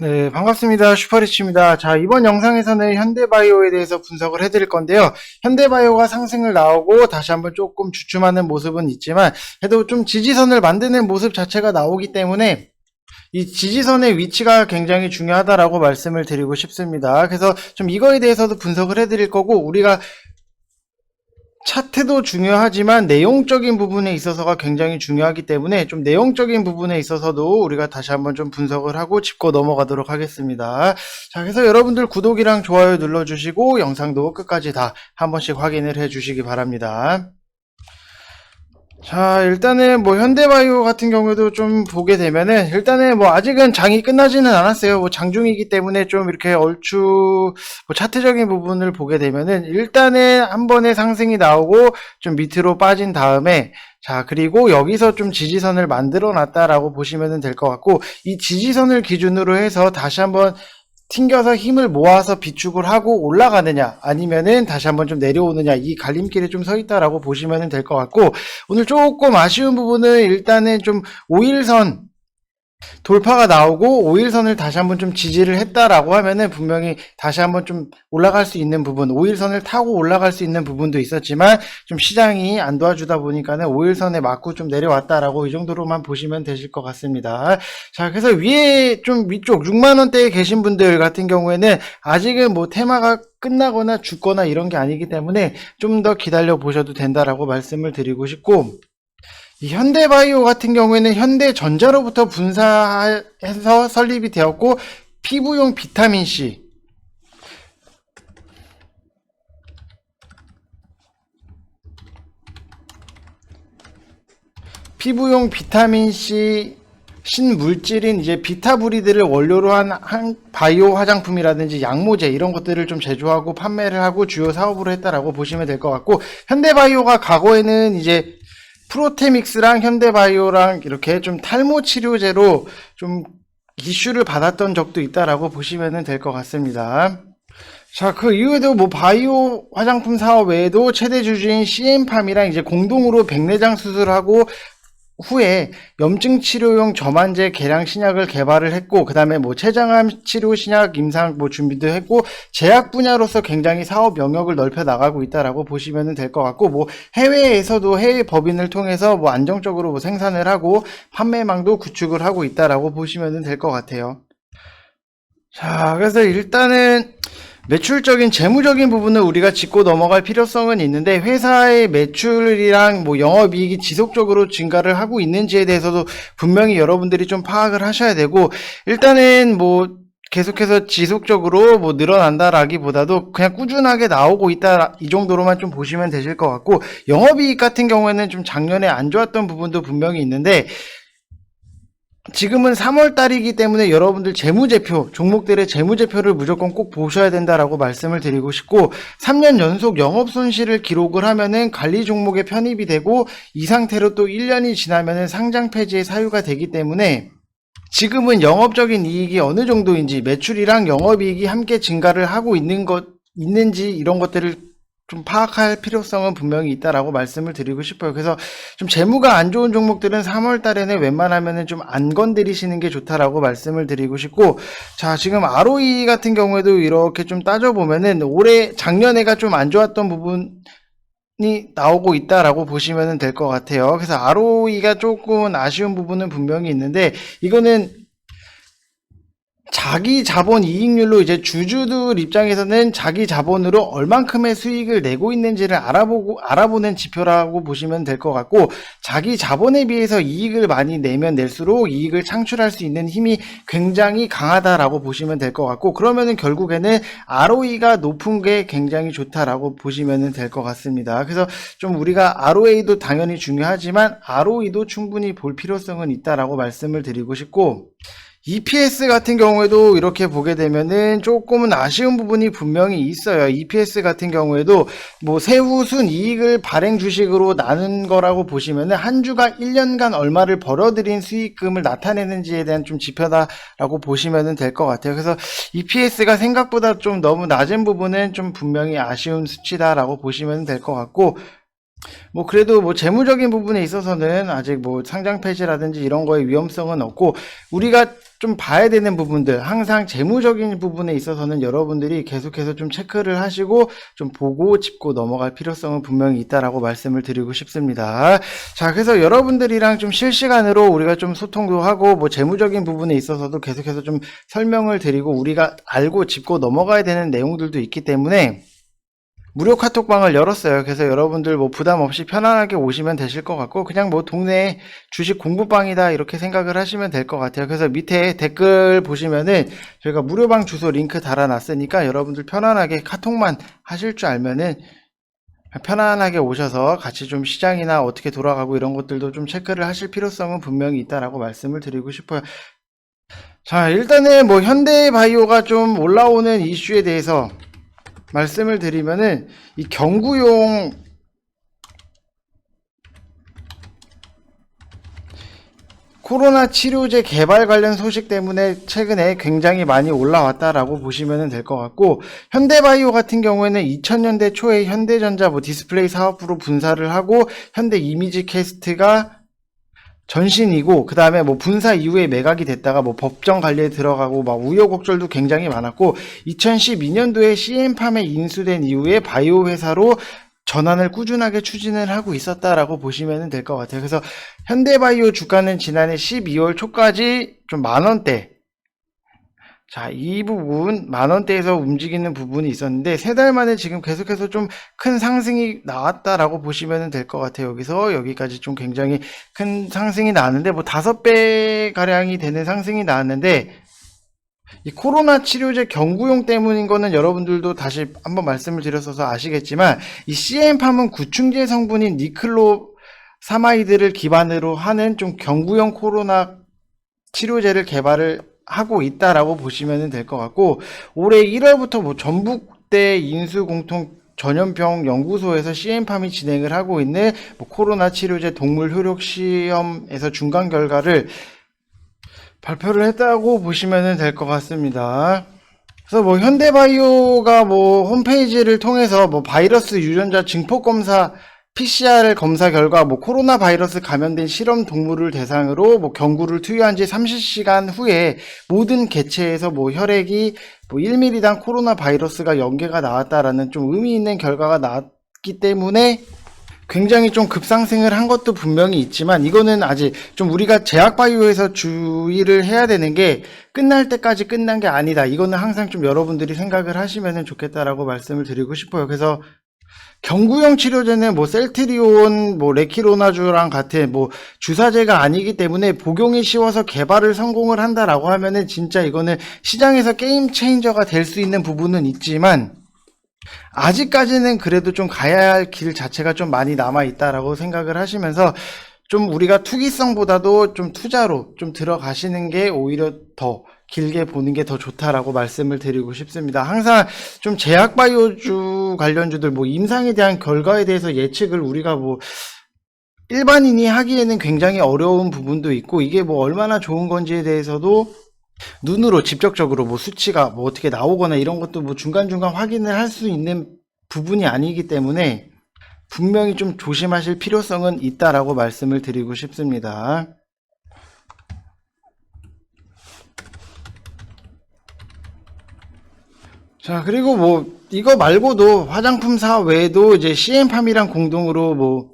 네, 반갑습니다. 슈퍼리치입니다. 자, 이번 영상에서는 현대바이오에 대해서 분석을 해드릴 건데요. 현대바이오가 상승을 나오고 다시 한번 조금 주춤하는 모습은 있지만, 그래도 좀 지지선을 만드는 모습 자체가 나오기 때문에, 이 지지선의 위치가 굉장히 중요하다라고 말씀을 드리고 싶습니다. 그래서 좀 이거에 대해서도 분석을 해드릴 거고, 우리가 차트도 중요하지만 내용적인 부분에 있어서가 굉장히 중요하기 때문에 좀 내용적인 부분에 있어서도 우리가 다시 한번 좀 분석을 하고 짚고 넘어가도록 하겠습니다. 자, 그래서 여러분들 구독이랑 좋아요 눌러주시고 영상도 끝까지 다 한 번씩 확인을 해 주시기 바랍니다. 자, 일단은 뭐 현대바이오 같은 경우에도 좀 보게 되면은 일단은 뭐 아직은 장이 끝나지는 않았어요. 뭐 장중이기 때문에 좀 이렇게 얼추 뭐 차트적인 부분을 보게 되면은 일단은 한 번의 상승이 나오고 좀 밑으로 빠진 다음에 자, 그리고 여기서 좀 지지선을 만들어 놨다라고 보시면 될 것 같고 이 지지선을 기준으로 해서 다시 한번 튕겨서 힘을 모아서 비축을 하고 올라가느냐 아니면은 다시 한번 좀 내려오느냐 이 갈림길에 좀 서 있다라고 보시면 될 것 같고 오늘 조금 아쉬운 부분은 일단은 좀 5일선 돌파가 나오고 5일선을 다시 한번 좀 지지를 했다라고 하면은 분명히 다시 한번 좀 올라갈 수 있는 부분 5일선을 타고 올라갈 수 있는 부분도 있었지만 좀 시장이 안 도와주다 보니까는 5일선에 맞고 좀 내려왔다라고 이 정도로만 보시면 되실 것 같습니다. 자 그래서 위에 좀 위쪽 6만 원대에 계신 분들 같은 경우에는 아직은 뭐 테마가 끝나거나 죽거나 이런 게 아니기 때문에 좀 더 기다려 보셔도 된다라고 말씀을 드리고 싶고 이 현대바이오 같은 경우에는 현대전자로부터 분사해서 설립이 되었고 피부용 비타민 C. 피부용 비타민 C 신물질인 이제 비타브리드를 원료로 한, 한 바이오 화장품이라든지 양모제 이런 것들을 좀 제조하고 판매를 하고 주요 사업으로 했다라고 보시면 될 것 같고 현대바이오가 과거에는 이제 프로테믹스랑 현대바이오랑 이렇게 좀 탈모 치료제로 좀 이슈를 받았던 적도 있다라고 보시면 될 것 같습니다. 자, 그 이후에도 뭐 바이오 화장품 사업 외에도 최대 주주인 CM팜이랑 이제 공동으로 백내장 수술하고 후에 염증 치료용 저만제 계량 신약을 개발을 했고 그다음에 뭐 췌장암 치료 신약 임상 뭐 준비도 했고 제약 분야로서 굉장히 사업 영역을 넓혀 나가고 있다라고 보시면 될 것 같고 뭐 해외에서도 해외 법인을 통해서 뭐 안정적으로 뭐 생산을 하고 판매망도 구축을 하고 있다라고 보시면 될 것 같아요. 자, 그래서 일단은 매출적인 재무적인 부분을 우리가 짚고 넘어갈 필요성은 있는데 회사의 매출이랑 뭐 영업이익이 지속적으로 증가를 하고 있는지에 대해서도 분명히 여러분들이 좀 파악을 하셔야 되고 일단은 뭐 계속해서 지속적으로 뭐 늘어난다라기보다도 그냥 꾸준하게 나오고 있다 이 정도로만 좀 보시면 되실 것 같고 영업이익 같은 경우에는 좀 작년에 안 좋았던 부분도 분명히 있는데 지금은 3월 달이기 때문에 여러분들 재무제표, 종목들의 재무제표를 무조건 꼭 보셔야 된다라고 말씀을 드리고 싶고, 3년 연속 영업 손실을 기록을 하면은 관리 종목에 편입이 되고, 이 상태로 또 1년이 지나면은 상장 폐지의 사유가 되기 때문에, 지금은 영업적인 이익이 어느 정도인지, 매출이랑 영업이익이 함께 증가를 하고 있는 것, 있는지 이런 것들을 좀 파악할 필요성은 분명히 있다라고 말씀을 드리고 싶어요. 그래서 좀 재무가 안 좋은 종목들은 3월 달에는 웬만하면은 좀 안 건드리시는 게 좋다라고 말씀을 드리고 싶고, 자, 지금 ROE 같은 경우에도 이렇게 좀 따져 보면은 올해, 작년에가 좀 안 좋았던 부분, 이 나오고 있다라고 보시면 될 것 같아요. 그래서 ROE가 조금 아쉬운 부분은 분명히 있는데, 이거는 자기 자본 이익률로 이제 주주들 입장에서는 자기 자본으로 얼만큼의 수익을 내고 있는지를 알아보고 알아보는 지표라고 보시면 될 것 같고 자기 자본에 비해서 이익을 많이 내면 낼수록 이익을 창출할 수 있는 힘이 굉장히 강하다라고 보시면 될 것 같고 그러면은 결국에는 ROE가 높은 게 굉장히 좋다라고 보시면 될 것 같습니다. 그래서 좀 우리가 ROA도 당연히 중요하지만 ROE도 충분히 볼 필요성은 있다라고 말씀을 드리고 싶고 EPS 같은 경우에도 이렇게 보게 되면은 조금은 아쉬운 부분이 분명히 있어요. EPS 같은 경우에도 뭐 세후 순 이익을 발행 주식으로 나눈 거라고 보시면은 한 주가 1년간 얼마를 벌어들인 수익금을 나타내는지에 대한 좀 지표다라고 보시면은 될 것 같아요. 그래서 EPS가 생각보다 좀 너무 낮은 부분은 좀 분명히 아쉬운 수치다라고 보시면 될 것 같고 뭐 그래도 뭐 재무적인 부분에 있어서는 아직 뭐 상장 폐지라든지 이런 거에 위험성은 없고 우리가 좀 봐야 되는 부분들 항상 재무적인 부분에 있어서는 여러분들이 계속해서 좀 체크를 하시고 좀 보고 짚고 넘어갈 필요성은 분명히 있다라고 말씀을 드리고 싶습니다. 자, 그래서 여러분들이랑 좀 실시간으로 우리가 좀 소통도 하고 뭐 재무적인 부분에 있어서도 계속해서 좀 설명을 드리고 우리가 알고 짚고 넘어가야 되는 내용들도 있기 때문에 무료 카톡방을 열었어요. 그래서 여러분들 뭐 부담 없이 편안하게 오시면 되실 것 같고 그냥 뭐 동네 주식 공부방이다 이렇게 생각을 하시면 될 것 같아요. 그래서 밑에 댓글 보시면은 저희가 무료방 주소 링크 달아놨으니까 여러분들 편안하게 카톡만 하실 줄 알면은 편안하게 오셔서 같이 좀 시장이나 어떻게 돌아가고 이런 것들도 좀 체크를 하실 필요성은 분명히 있다라고 말씀을 드리고 싶어요. 자, 일단은 뭐 현대바이오가 좀 올라오는 이슈에 대해서 말씀을 드리면은 이 경구용 코로나 치료제 개발 관련 소식 때문에 최근에 굉장히 많이 올라왔다라고 보시면 될 것 같고 현대바이오 같은 경우에는 2000년대 초에 현대전자 뭐 디스플레이 사업부로 분사를 하고 현대 이미지 캐스트가 전신이고 그 다음에 뭐 분사 이후에 매각이 됐다가 뭐 법정 관리에 들어가고 막 우여곡절도 굉장히 많았고 2012년도에 CM팜에 인수된 이후에 바이오 회사로 전환을 꾸준하게 추진을 하고 있었다라고 보시면 될 것 같아요. 그래서 현대바이오 주가는 지난해 12월 초까지 좀 만원대 자, 이 부분 만 원대에서 움직이는 부분이 있었는데 세 달 만에 지금 계속해서 좀 큰 상승이 나왔다라고 보시면 될 것 같아요. 여기서 여기까지 좀 굉장히 큰 상승이 나왔는데 뭐 다섯 배 가량이 되는 상승이 나왔는데 이 코로나 치료제 경구용 때문인 거는 여러분들도 다시 한번 말씀을 드렸어서 아시겠지만 이 CM팜은 구충제 성분인 니클로 사마이드를 기반으로 하는 좀 경구용 코로나 치료제를 개발을 하고 있다라고 보시면 될 것 같고 올해 1월부터 뭐 전북대 인수공통 전염병 연구소에서 CM팜이 진행을 하고 있는 뭐 코로나 치료제 동물 효력 시험에서 중간 결과를 발표를 했다고 보시면 될 것 같습니다. 그래서 뭐 현대바이오가 뭐 홈페이지를 통해서 뭐 바이러스 유전자 증폭 검사 PCR 검사 결과 뭐 코로나 바이러스 감염된 실험 동물을 대상으로 뭐 경구를 투여한 지 30시간 후에 모든 개체에서 뭐 혈액이 뭐 1ml당 코로나 바이러스가 연계가 나왔다라는 좀 의미 있는 결과가 나왔기 때문에 굉장히 좀 급상승을 한 것도 분명히 있지만 이거는 아직 좀 우리가 제약바이오에서 주의를 해야 되는 게 끝날 때까지 끝난 게 아니다. 이거는 항상 좀 여러분들이 생각을 하시면 좋겠다라고 말씀을 드리고 싶어요. 그래서 경구용 치료제는 뭐 셀트리온, 뭐 레키로나주랑 같은 뭐 주사제가 아니기 때문에 복용이 쉬워서 개발을 성공을 한다라고 하면은 진짜 이거는 시장에서 게임 체인저가 될 수 있는 부분은 있지만 아직까지는 그래도 좀 가야 할 길 자체가 좀 많이 남아 있다라고 생각을 하시면서 좀 우리가 투기성보다도 좀 투자로 좀 들어가시는 게 오히려 더 길게 보는 게 더 좋다라고 말씀을 드리고 싶습니다. 항상 좀 제약바이오주 관련주들 뭐 임상에 대한 결과에 대해서 예측을 우리가 뭐 일반인이 하기에는 굉장히 어려운 부분도 있고 이게 뭐 얼마나 좋은 건지에 대해서도 눈으로 직접적으로 뭐 수치가 뭐 어떻게 나오거나 이런 것도 뭐 중간중간 확인을 할 수 있는 부분이 아니기 때문에 분명히 좀 조심하실 필요성은 있다라고 말씀을 드리고 싶습니다. 자, 그리고 뭐, 이거 말고도 화장품 사업 외에도 이제 CM팜이랑 공동으로 뭐,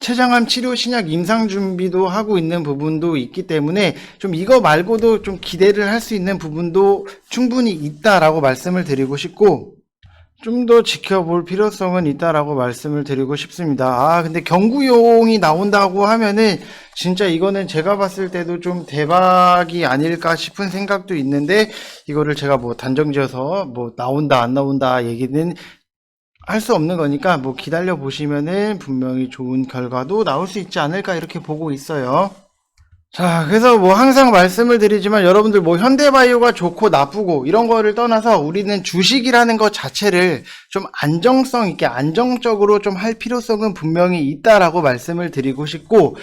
췌장암 치료 신약 임상 준비도 하고 있는 부분도 있기 때문에 좀 이거 말고도 좀 기대를 할 수 있는 부분도 충분히 있다라고 말씀을 드리고 싶고, 좀 더 지켜볼 필요성은 있다라고 말씀을 드리고 싶습니다. 아, 근데 경구용이 나온다고 하면은 진짜 이거는 제가 봤을 때도 좀 대박이 아닐까 싶은 생각도 있는데 이거를 제가 뭐 단정지어서 뭐 나온다 안 나온다 얘기는 할 수 없는 거니까 뭐 기다려 보시면은 분명히 좋은 결과도 나올 수 있지 않을까 이렇게 보고 있어요. 자, 그래서 뭐 항상 말씀을 드리지만 여러분들 뭐 현대바이오가 좋고 나쁘고 이런 거를 떠나서 우리는 주식이라는 것 자체를 좀 안정성 있게 안정적으로 좀 할 필요성은 분명히 있다라고 말씀을 드리고 싶고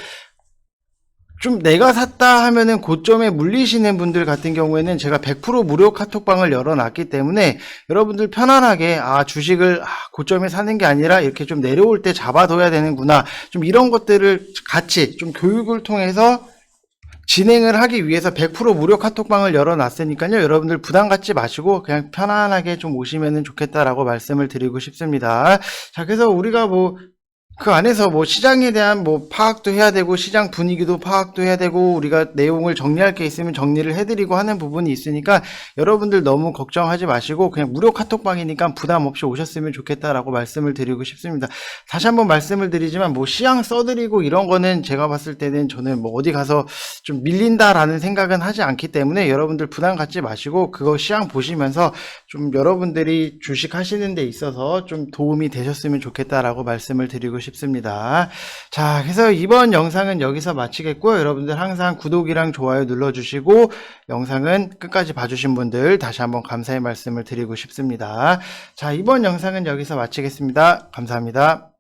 좀 내가 샀다 하면은 고점에 물리시는 분들 같은 경우에는 제가 100% 무료 카톡방을 열어놨기 때문에 여러분들 편안하게 아 주식을 아, 고점에 사는 게 아니라 이렇게 좀 내려올 때 잡아둬야 되는구나. 좀 이런 것들을 같이 좀 교육을 통해서 진행을 하기 위해서 100% 무료 카톡방을 열어놨으니까요. 여러분들 부담 갖지 마시고 그냥 편안하게 좀 오시면 좋겠다라고 말씀을 드리고 싶습니다. 자, 그래서 우리가 뭐 그 안에서 뭐 시장에 대한 뭐 파악도 해야 되고 시장 분위기도 파악도 해야 되고 우리가 내용을 정리할 게 있으면 정리를 해드리고 하는 부분이 있으니까 여러분들 너무 걱정하지 마시고 그냥 무료 카톡방이니까 부담 없이 오셨으면 좋겠다라고 말씀을 드리고 싶습니다. 다시 한번 말씀을 드리지만 뭐 시향 써드리고 이런 거는 제가 봤을 때는 저는 뭐 어디 가서 좀 밀린다라는 생각은 하지 않기 때문에 여러분들 부담 갖지 마시고 그거 시향 보시면서 좀 여러분들이 주식 하시는 데 있어서 좀 도움이 되셨으면 좋겠다라고 말씀을 드리고 싶습니다. 자, 그래서 이번 영상은 여기서 마치겠고요. 여러분들 항상 구독이랑 좋아요 눌러주시고 영상은 끝까지 봐주신 분들 다시 한번 감사의 말씀을 드리고 싶습니다. 자, 이번 영상은 여기서 마치겠습니다. 감사합니다.